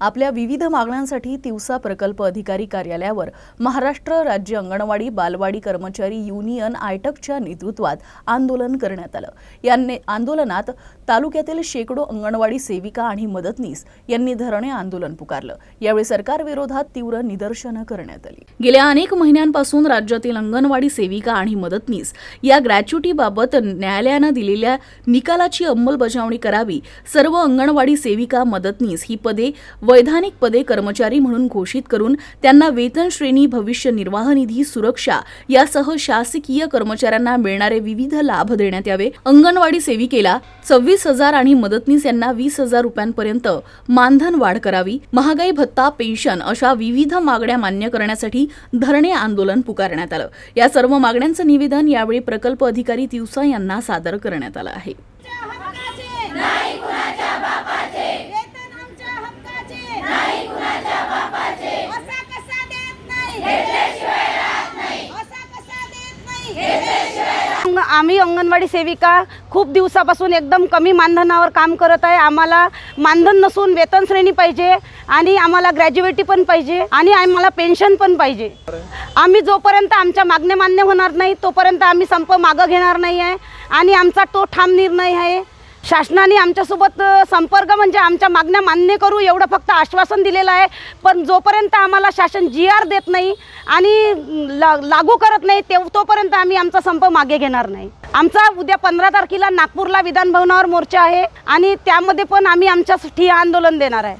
आपल्या विविध मागण्यांसाठी तिवसा प्रकल्प अधिकारी कार्यालयावर महाराष्ट्र राज्य अंगणवाडी बालवाडी कर्मचारी युनियन आयटकच्या नेतृत्वात आंदोलन करण्यात आलं. या आंदोलनात तालुक्यातील शेकडो अंगणवाडी सेविका आणि मदतनीस यांनी धरणे आंदोलन पुकारलं. यावेळी सरकारविरोधात तीव्र निदर्शनं करण्यात आली. गेल्या अनेक महिन्यांपासून राज्यातील अंगणवाडी सेविका आणि मदतनीस या ग्रॅच्युटीबाबत न्यायालयानं दिलेल्या निकालाची अंमलबजावणी करावी सर्व अंगणवाडी सेविका मदतनीस ही पदे वैधानिक पदे कर्मचारी म्हणून घोषित करून त्यांना वेतन श्रेणी भविष्य निर्वाह निधी सुरक्षा यासह शासकीय कर्मचाऱ्यांना मिळणारे विविध लाभ देण्यात यावे. अंगणवाडी सेविकेला सव्वीस हजार आणि मदतनीस यांना वीस हजार रुपयांपर्यंत मानधन वाढ करावी. महागाई भत्ता पेन्शन अशा विविध मागण्या मान्य करण्यासाठी धरणे आंदोलन पुकारण्यात आलं. या सर्व मागण्यांचं निवेदन यावेळी प्रकल्प अधिकारी तिवसा यांना सादर करण्यात आलं आहे नाही कुणाच्या बापाचे वेतन आमच्या हक्काचे नाही कुणाच्या बापाचे असा कसा देत नाही घेतल्याशिवाय राहत नाही असा कसा देत नाही घेतल्याशिवाय अंग- आम्ही अंगणवाडी सेविका खूप दिवसापासून एकदम कमी मानधनावर काम करत आहे. आम्हाला मानधन नसून वेतन श्रेणी पाहिजे आणि आम्हाला ग्रॅज्युएटी पण पाहिजे आणि आम्हाला पेन्शन पण पाहिजे. आम्ही जोपर्यंत आमच्या मागण्या मान्य होणार नाही तोपर्यंत आम्ही संप मागं घेणार नाही आहे आणि आमचा तो ठाम निर्णय आहे. शासनाने आमच्यासोबत संपर्क म्हणजे आमच्या मागण्या मान्य करू एवढं फक्त आश्वासन दिलेलं आहे. पण जोपर्यंत आम्हाला शासन जी आर देत नाही आणि ला लागू करत नाही तेव तोपर्यंत आम्ही आमचा संप मागे घेणार नाही. आमचा उद्या पंधरा तारखेला नागपूरला विधानभवनावर मोर्चा आहे आणि त्यामध्ये पण आम्ही आमच्या ठिय्या आंदोलन देणार आहे.